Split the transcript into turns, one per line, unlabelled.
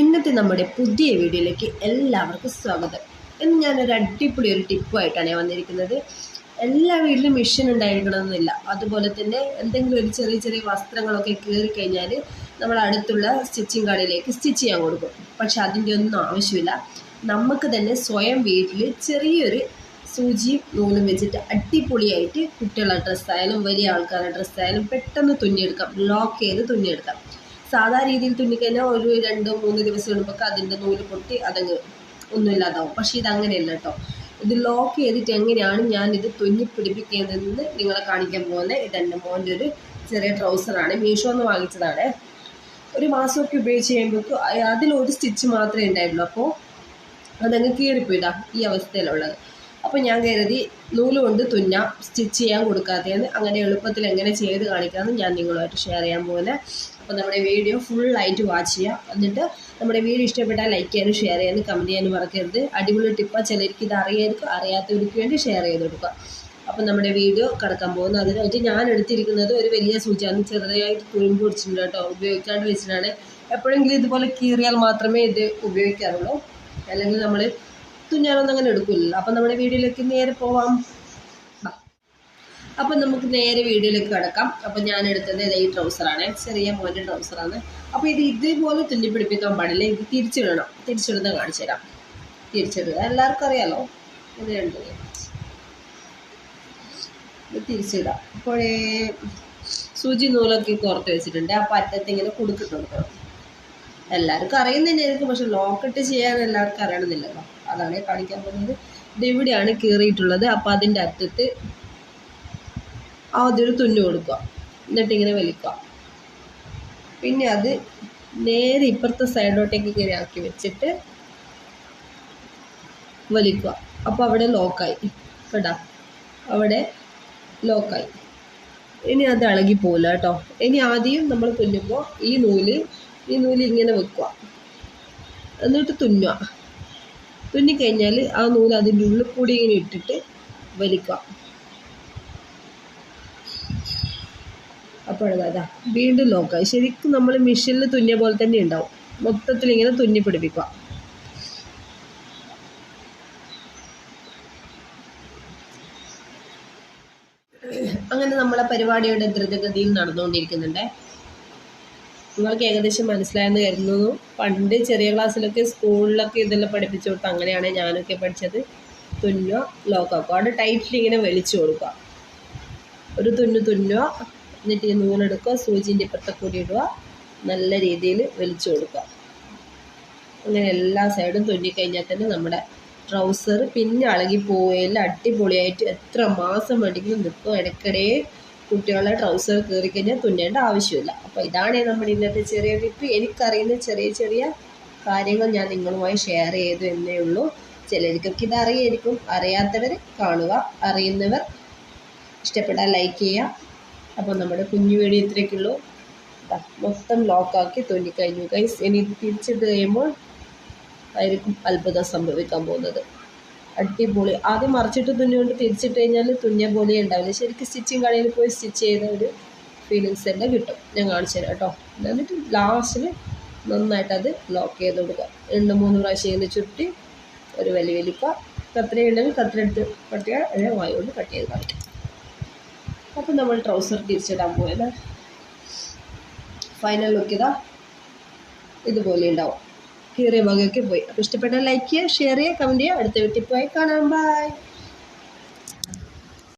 ഇന്നത്തെ നമ്മുടെ പുതിയ വീഡിയോയിലേക്ക് എല്ലാവർക്കും സ്വാഗതം. ഇന്ന് ഞാനൊരു അടിപൊളി ഒരു ടിപ്പുമായിട്ടാണ് വന്നിരിക്കുന്നത്. എല്ലാ വീട്ടിലും മെഷീൻ ഉണ്ടായിരിക്കണമെന്നില്ല. അതുപോലെ തന്നെ എന്തെങ്കിലും ഒരു ചെറിയ ചെറിയ വസ്ത്രങ്ങളൊക്കെ കീറി കഴിഞ്ഞാൽ നമ്മൾ അടുത്തുള്ള സ്റ്റിച്ചിങ് കടയിലേക്ക് സ്റ്റിച്ച് ചെയ്യാൻ കൊടുക്കും. പക്ഷെ അതിന്റെ ഒന്നും ആവശ്യമില്ല. നമുക്ക് തന്നെ സ്വയം വീട്ടിൽ ചെറിയൊരു സൂചിയും നൂലും വെച്ചിട്ട് അടിപൊളിയായിട്ട് കുട്ടികളുടെ ഡ്രസ്സായാലും വലിയ ആൾക്കാരുടെ ഡ്രസ്സായാലും പെട്ടെന്ന് തുന്നിയെടുക്കാം. ലോക്ക് ചെയ്ത് തുന്നിയെടുക്കാം. സാധാ രീതിയിൽ തുന്നിക്കഴിഞ്ഞാൽ ഒരു രണ്ട് മൂന്ന് ദിവസം ഇടുമ്പോൾ അതിന്റെ നൂൽ പൊട്ടി അതങ്ങ് ഒന്നുമില്ലാതാവും പക്ഷേ ഇത് അങ്ങനെയല്ല കേട്ടോ ഇത് ലോക്ക് ചെയ്തിട്ട് എങ്ങനെയാണ് ഞാൻ ഇത് തുന്നി പിടിപ്പിക്കുന്നതെന്ന് നിങ്ങളെ കാണിക്കാൻ പോകുന്നത് ഇതെന്റെ മോന്റെ ഒരു ചെറിയ ട്രൗസറാണ്. മീഷോ എന്ന് വാങ്ങിച്ചതാണ്. ഒരു മാസമൊക്കെ ഉപയോഗിച്ച് കഴിയുമ്പോഴേക്കും അതിലൊരു സ്റ്റിച്ച് മാത്രമേ ഉണ്ടായിരുന്നുള്ളൂ അപ്പോൾ അതങ്ങ് കീറിപ്പോയിട്ടാണ് ഈ അവസ്ഥയിലുള്ളത് അപ്പോൾ ഞാൻ കരുതി നൂൽ കൊണ്ട് തുന്നാം സ്റ്റിച്ച് ചെയ്യാൻ കൊടുക്കാത്തതെന്ന് അങ്ങനെ എളുപ്പത്തിൽ എങ്ങനെ ചെയ്ത് കാണിക്കാമെന്ന് ഞാൻ നിങ്ങളുമായിട്ട് ഷെയർ ചെയ്യാൻ പോകുന്നത് അപ്പോൾ നമ്മുടെ വീഡിയോ ഫുള്ളായിട്ട് വാച്ച് ചെയ്യാം. എന്നിട്ട് നമ്മുടെ വീഡിയോ ഇഷ്ടപ്പെട്ടാൽ ലൈക്ക് ചെയ്യാനും ഷെയർ ചെയ്യാനും കമന്റ് ചെയ്യാനും മറക്കരുത്. അടിപൊളി ടിപ്പാ ചിലർക്ക് ഇത് അറിയായിരിക്കും. അറിയാത്തവർക്ക് വേണ്ടി ഷെയർ ചെയ്ത് കൊടുക്കുക അപ്പം നമ്മുടെ വീഡിയോ കിടക്കാൻ പോകുന്നത് അതിനായിട്ട് ഞാൻ എടുത്തിരിക്കുന്നത് ഒരു വലിയ സൂചിയാണ് ചെറുതായിട്ട് തുരുമ്പ് പിടിച്ചിട്ടുണ്ട് കേട്ടോ. ഉപയോഗിക്കാണ്ട് വെച്ചിട്ടാണ്. എപ്പോഴെങ്കിലും ഇതുപോലെ കീറിയാൽ മാത്രമേ ഇത് ഉപയോഗിക്കാറുള്ളൂ. അല്ലെങ്കിൽ നമ്മൾ തുന്നാനൊന്നും അങ്ങനെ എടുക്കില്ല അപ്പം നമ്മുടെ വീഡിയോയിലേക്ക് നേരെ പോവാം. അപ്പം നമുക്ക് നേരെ വീഡിയോയിലേക്ക് കിടക്കാം. അപ്പം ഞാൻ എടുത്തത് ഈ ട്രൗസറാണ്. ചെറിയ മോന്റെ ട്രൗസറാണ്. അപ്പോൾ ഇത് ഇതേപോലെ തുന്നി പിടിപ്പിക്കാൻ പാടില്ല. ഇത് തിരിച്ചിടണം. തിരിച്ചിടുന്ന കാണിച്ചു തരാം. തിരിച്ചിടുക. എല്ലാവർക്കും അറിയാലോ? ഇത് രണ്ട് തിരിച്ചിടാം. അപ്പോഴേ സൂചി നൂലൊക്കെ കോർത്ത് വെച്ചിട്ടുണ്ട്. അപ്പോൾ അറ്റത്തിങ്ങനെ കുടുക്കിട്ട് കൊടുക്കണം എല്ലാവർക്കും അറിയുന്നതിനായിരിക്കും പക്ഷെ ലോക്കിട്ട് ചെയ്യാൻ എല്ലാവർക്കും അറിയണമെന്നില്ലല്ലോ അതാണ് കാണിക്കാൻ പോകുന്നത്. ഇത് ഇവിടെയാണ് കീറിയിട്ടുള്ളത്. അപ്പോൾ അതിന്റെ അറ്റത്ത് ആദ്യം ഒരു തുന്നു കൊടുക്കുക. എന്നിട്ട് ഇങ്ങനെ വലിക്കുക. പിന്നെ അത് നേരെ ഇപ്പുറത്തെ സൈഡോട്ടേക്ക് ഇങ്ങനെ ആക്കി വെച്ചിട്ട് വലിക്കുക. അപ്പോൾ അവിടെ ലോക്കായി. കേട്ടാ അവിടെ ലോക്കായി. ഇനി അത് ഇളകി പോകില്ല കേട്ടോ. ഇനി ആദ്യം നമ്മൾ തുന്നുമ്പോൾ ഈ നൂൽ ഈ നൂൽ ഇങ്ങനെ വെക്കുക. എന്നിട്ട് തുന്നുക. തുന്നിക്കഴിഞ്ഞാൽ ആ നൂൽ അതിന്റെ ഉള്ളിൽ കൂടി ഇങ്ങനെ ഇട്ടിട്ട് വലിക്കുക. അപ്പോഴതാ വീണ്ടും നോക്കുക. ശരിക്കും നമ്മൾ മെഷീനിൽ തുന്നിയ പോലെ തന്നെ ഉണ്ടാവും. മൊത്തത്തിൽ ഇങ്ങനെ തുന്നി പിടിപ്പിക്കുക. അങ്ങനെ നമ്മളെ പരിപാടിയുടെ ദ്രുതഗതിയിൽ നടന്നുകൊണ്ടിരിക്കുന്നുണ്ട്. നിങ്ങൾക്ക് ഏകദേശം മനസ്സിലായെന്ന് കരുതുന്നു. പണ്ട് ചെറിയ ക്ലാസ്സിലൊക്കെ സ്കൂളിലൊക്കെ ഇതെല്ലാം പഠിപ്പിച്ചു കൊടുത്ത് അങ്ങനെയാണ് ഞാനൊക്കെ പഠിച്ചത്. തുന്നുക ലോക്കാക്കുക അവിടെ ടൈറ്റിൽ ഇങ്ങനെ വലിച്ചു കൊടുക്കുക. ഒരു തുന്നു തുന്നുക എന്നിട്ട് ഈ നൂലെടുക്കുക സൂചിന്റെ ഇപ്പുറത്തെ കൂടി ഇടുക നല്ല രീതിയിൽ വലിച്ചു കൊടുക്കുക. അങ്ങനെ എല്ലാ സൈഡും തുന്നിക്കഴിഞ്ഞാൽ തന്നെ നമ്മുടെ ട്രൗസർ പിന്നെ അളകി പോവുകയില്ല. അടിപൊളിയായിട്ട് എത്ര മാസം വേണമെങ്കിലും നിൽക്കും. ഇടയ്ക്കിടെ കുട്ടികളുടെ ട്രൗസർ കയറി കഴിഞ്ഞാൽ തുന്നേണ്ട ആവശ്യമില്ല. അപ്പോൾ ഇതാണ് നമ്മൾ ഇന്നത്തെ ചെറിയ ടിപ്പ് എനിക്കറിയുന്ന ചെറിയ ചെറിയ കാര്യങ്ങൾ ഞാൻ നിങ്ങളുമായി ഷെയർ ചെയ്തു എന്നേ ഉള്ളൂ. ചിലർക്കൊക്കെ ഇത് അറിയായിരിക്കും. അറിയാത്തവർ കാണുക. അറിയുന്നവർ ഇഷ്ടപ്പെട്ടാൽ ലൈക്ക് ചെയ്യുക. അപ്പോൾ നമ്മുടെ കുഞ്ഞു വീഡിയോ ഇത്രയൊക്കെയുള്ളൂ. ദാ മൊത്തം ലോക്കാക്കി തുന്നിക്കഴിഞ്ഞു. ഗൈസ് ഇനി തിരിച്ചിട്ട് കഴിയുമ്പോൾ ആയിരിക്കും അത്ഭുതം സംഭവിക്കാൻ പോകുന്നത്. അടിപൊളി. ആദ്യം മറിച്ചിട്ട് തുന്നുകൊണ്ട് തിരിച്ചിട്ട് കഴിഞ്ഞാൽ തുന്നിയ പോലെ ഉണ്ടാവില്ല. ശരിക്കും സ്റ്റിച്ചിങ് കടയിൽ പോയി സ്റ്റിച്ച് ചെയ്ത ഒരു ഫീലിങ്സ് തന്നെ കിട്ടും. ഞാൻ കാണിച്ചു തരാം കേട്ടോ. എന്നിട്ട് ലാസ്റ്റിൽ നന്നായിട്ട് അത് ലോക്ക് ചെയ്ത് കൊടുക്കുക. രണ്ട് മൂന്ന് പ്രാവശ്യം ഇങ്ങനെ ചുരുട്ടി ഒരു വലിയ വലിപ്പ. കത്ര ഉണ്ടെങ്കിൽ കത്രി എടുത്ത് കട്ട് ചെയ്യുക അതിനെ വായുകൊണ്ട് കട്ട് ചെയ്ത് കാണിക്കും. അപ്പം നമ്മൾ ട്രൗസർ തിരിച്ചിടാൻ പോയത് ഫൈനൽ ലുക്ക് ഇതാ. ഇതുപോലെ ഉണ്ടാവും. കീറിയ ഭാഗമൊക്കെ പോയി. അപ്പോൾ ഇഷ്ടപ്പെട്ടാൽ ലൈക്ക് ചെയ്യുക ഷെയർ ചെയ്യുക കമന്റ് ചെയ്യുക. അടുത്ത ടിപ്പായി കാണാം. ബൈ